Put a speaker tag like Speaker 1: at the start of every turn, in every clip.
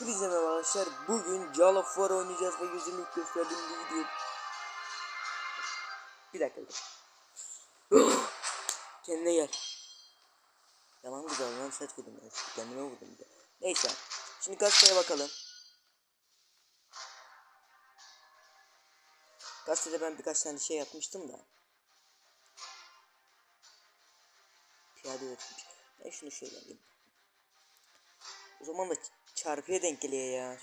Speaker 1: Hepinize merhaba arkadaşlar. Bugün Call of War oynayacağız ve yüzümü gösterdiğim bir video. Bir dakika. Kendine gel. Yalan güzel lan set vurdum. Kendime vurdum bir. Neyse. Şimdi gazeteye bakalım. Gazetede ben birkaç tane şey yapmıştım da. Piyade öğretmiş. Ben şunu şöyle alayım. O zaman da çarpıya denk geliyor ya.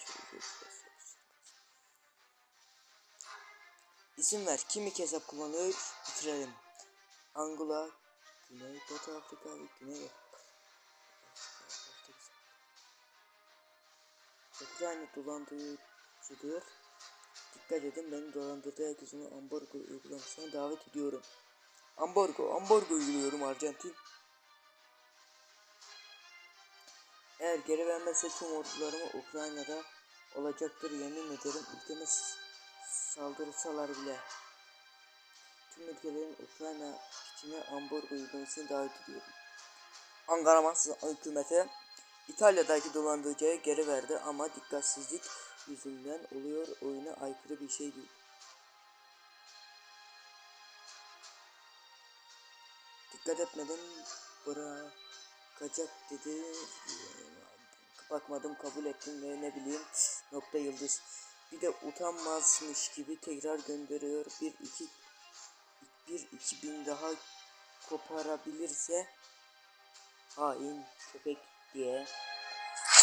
Speaker 1: İsim ver. Kim ilk hesap kullanıyor? Bitirelim. Angola, Güney Batı Afrika ve Güney Ukrayna dolandırıcıdır. Dikkat edin beni dolandırdığı herkesin ambargo uygulamasına davet ediyorum. Ambargo, ambargo uyguluyorum Arjantin. Eğer geri vermezse tüm ordularımı Ukrayna'da olacaktır yemin ederim ülkeme saldırsalar bile. Tüm ülkelerin Ukrayna içine ambargo uygulamasını davet ediyorum. Ankara Mahsus hükümeti İtalya'daki dolandırıcıya geri verdi ama dikkatsizlik yüzünden oluyor oyuna aykırı bir şey değil. Dikkat etmeden bırakacak dedi. Bakmadım kabul ettim ve ne bileyim nokta yıldız. Bir de utanmazmış gibi tekrar gönderiyor. Bir iki bir iki bin daha koparabilirse hain köpek diye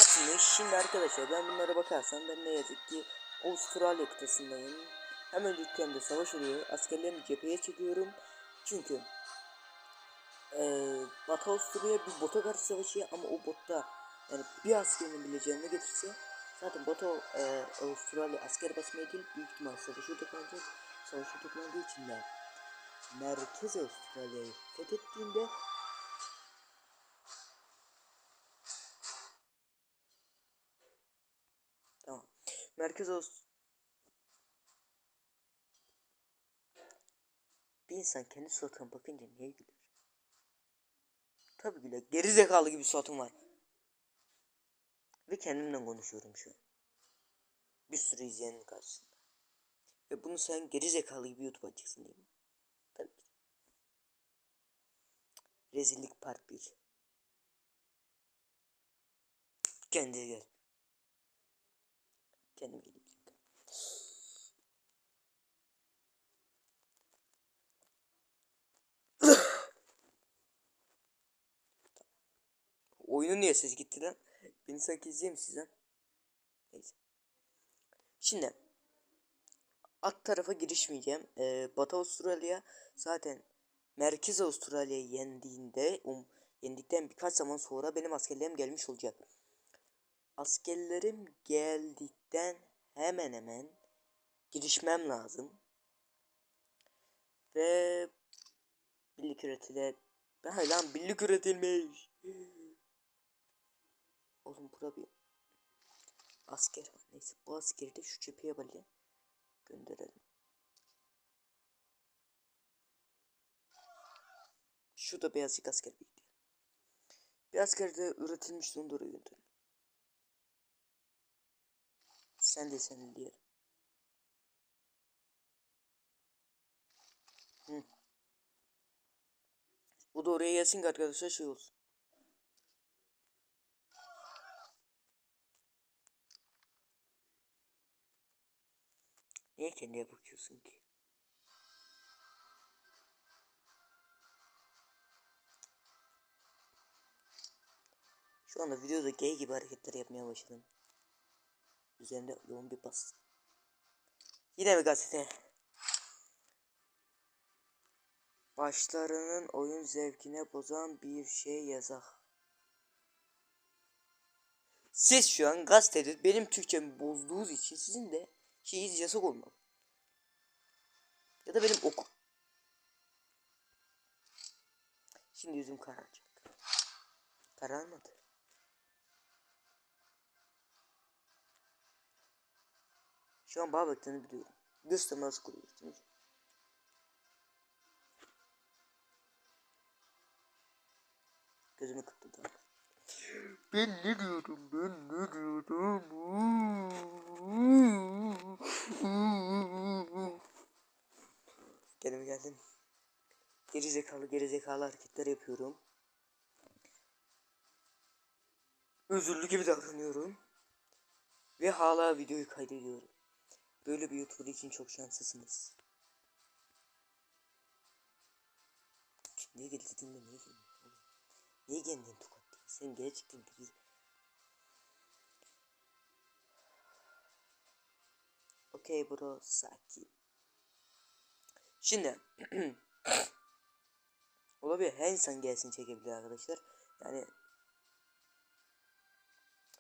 Speaker 1: atmış. Şimdi arkadaşlar ben bunlara bakarsam ben ne yazık ki Avustralya kıtasındayım. Hemen ülkemde savaş oluyor. Askerlerimi cepheye çekiyorum. Çünkü eee Batı bir bota karşı savaşıyor ama o botta yani bir askerin bile canını getirse zaten Batı eee Avustralya asker basmaya değil büyük ihtimal savaşı odaklanacak. Savaşı odaklandığı için de Merkez Avustralya'yı fethettiğinde Tamam. Merkez Ağustos Bir insan kendi suratına bakınca niye güler? Tabii güler. Geri zekalı gibi suratım var. Ve kendimle konuşuyorum şu an. Bir sürü izleyenin karşısında. Ve bunu sen geri zekalı gibi YouTube açacaksın değil mi? Tabii ki. Rezillik part 1. Kendine gel. Kendim geleyim. bir dakika. Oyunun niye ses gitti lan? Beni sanki izleyeyim sizden. Neyse. Şimdi alt tarafa girişmeyeceğim. Ee, Batı Avustralya zaten Merkez Avustralya'yı yendiğinde um, yendikten birkaç zaman sonra benim askerlerim gelmiş olacak. Askerlerim geldikten hemen hemen girişmem lazım. Ve birlik üretile Ha lan birlik üretilmiş. Oğlum bura bir asker var. Neyse bu askeri de şu cepheye böyle gönderelim. Şurada beyazcık asker bekliyor. Bir asker de üretilmiş oraya gönderelim. Sen de senin diğer. Hı. Bu da oraya gelsin arkadaşlar şey olsun. Niye kendine bakıyorsun ki? Şu anda videoda gay gibi hareketler yapmaya başladım. Üzerinde yoğun bir bas. Yine mi gazete? Başlarının oyun zevkine bozan bir şey yazak. Siz şu an gazetede benim Türkçemi bozduğunuz için sizin de şeyiz yasak olmalı. Ya da benim oku. Şimdi yüzüm kararacak. Kararmadı. Şu an bağ baktığını biliyorum. Göz teması kuruyorsunuz. Gözümü daha. Ben ne diyorum ben ne diyorum Gelin geldim. Geri zekalı geri zekalı hareketler yapıyorum. Özürlü gibi davranıyorum. Ve hala videoyu kaydediyorum. Böyle bir YouTuber için çok şanslısınız. Niye getirdin de niye geldin? Niye geldin tokat? Sen gerçekten bir Okey bro sakin. Şimdi olabilir her insan gelsin çekebilir arkadaşlar. Yani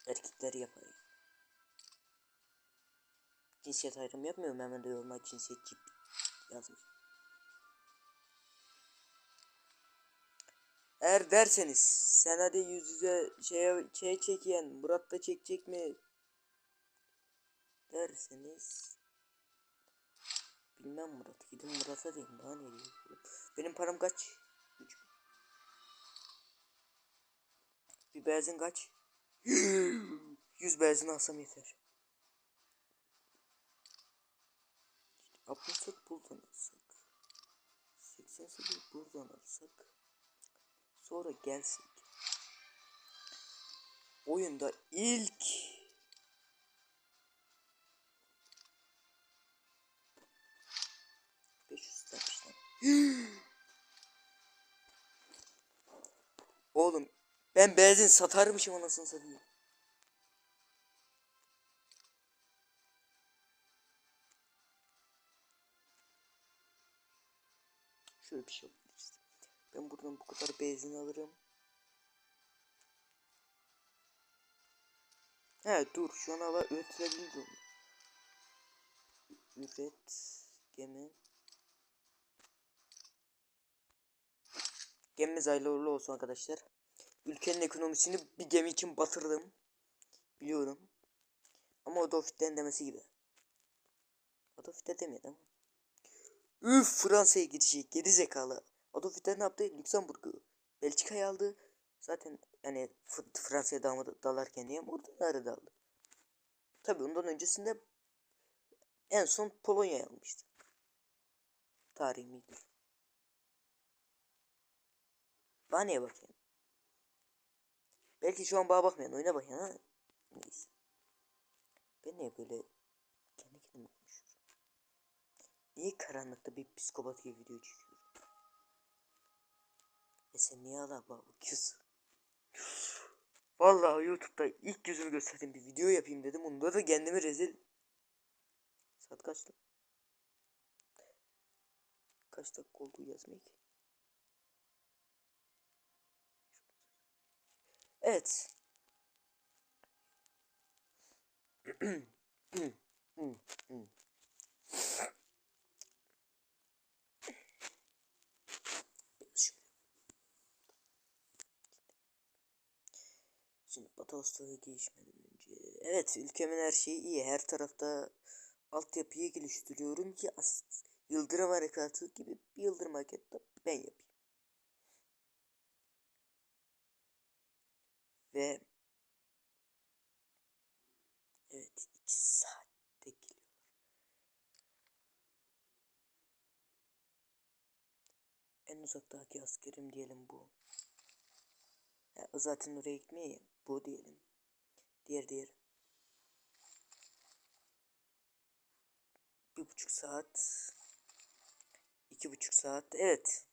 Speaker 1: erkekler yapar. Cinsiyet ayrımı yapmıyorum hemen de yoruma cinsiyetçi yazmış. Eğer derseniz sen hadi yüz yüze şeye şey çekeyen Murat da çekecek mi derseniz bilmem Murat gidin Murat'a deyin daha ne. Benim param kaç? 3 Bir benzin kaç? 100 benzin alsam yeter. 64 buradan alsak. 88 buradan alsak. Sonra gelsek. Oyunda ilk ben benzin satarmışım anasını satayım. Şöyle bir şey yapabiliriz. Ben buradan bu kadar benzin alırım. He dur şu an hava üretebilirim. Üret gemi. Gemimiz hayırlı olsun arkadaşlar. Ülkenin ekonomisini bir gemi için batırdım. Biliyorum. Ama Adolf Hitler'in demesi gibi. Adolf Hitler demedi ama. Üf Fransa'ya gidecek geri zekalı. Adolf Hitler ne yaptı? Lüksemburg'u Belçika'ya aldı. Zaten yani Fransa'ya dalmadı, dalarken diye orada nerede daldı? Tabi ondan öncesinde en son Polonya'ya almıştı. Tarih midir? Bana bakayım? Belki şu an bana bakmayan oyuna bakın ha. Neyse. Ben niye böyle kendi kendime konuşuyorum? Niye karanlıkta bir psikopat gibi video çekiyorum? E sen niye hala bana bakıyorsun? Vallahi YouTube'da ilk yüzümü gösterdiğim bir video yapayım dedim. Onda da kendimi rezil. Saat kaçtı? Kaç dakika oldu yazmayı ki? Evet. Şimdi Batos'ta gelişmeden önce. Evet ülkemin her şeyi iyi. Her tarafta altyapıyı geliştiriyorum ki as Yıldırım Harekatı gibi bir Yıldırım Harekatı ben yapayım. Ve evet iki saatte geliyorlar. En uzaktaki askerim diyelim bu. Ya, zaten oraya gitmeye ya, bu diyelim. Diğer diğer. Bir buçuk saat. iki buçuk saat. Evet.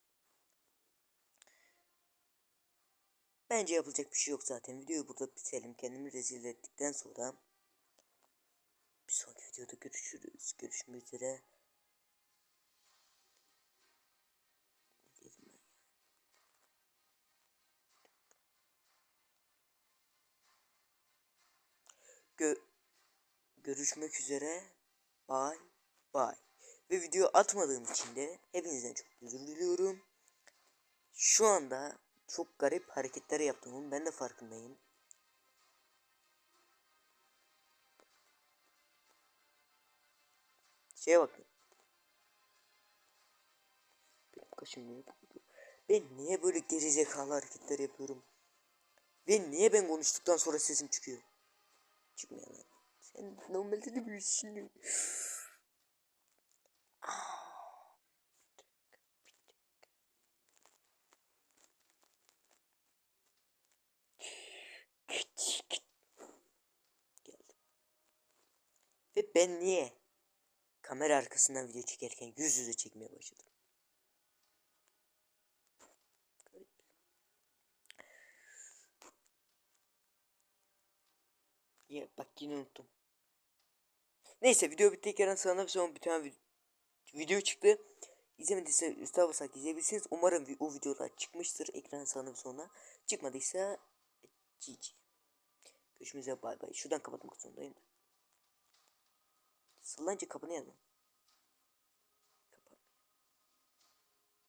Speaker 1: Bence yapılacak bir şey yok zaten. Videoyu burada bitirelim. Kendimi rezil ettikten sonra bir sonraki videoda görüşürüz. Görüşmek üzere. Gö görüşmek üzere. Bye bye. Ve video atmadığım için de hepinizden çok özür diliyorum. Şu anda çok garip hareketler yaptığımın ben de farkındayım. Şeye bakın. Benim kaşım niye? Ben niye böyle gerizekalı hareketler yapıyorum? Ve niye ben konuştuktan sonra sesim çıkıyor? Çıkmıyor lan. Sen normalde de büyüsün. Ve ben niye kamera arkasından video çekerken yüz yüze çekmeye başladım? Ya bak yine unuttum. Neyse video bitti. Kerem sana son bir tane vid- video çıktı. İzlemediyse basarak izleyebilirsiniz. Umarım o videolar çıkmıştır ekran sağına ve soluna. Çıkmadıysa GG. Görüşmek üzere bay bay. Şuradan kapatmak zorundayım. Selanjutnya.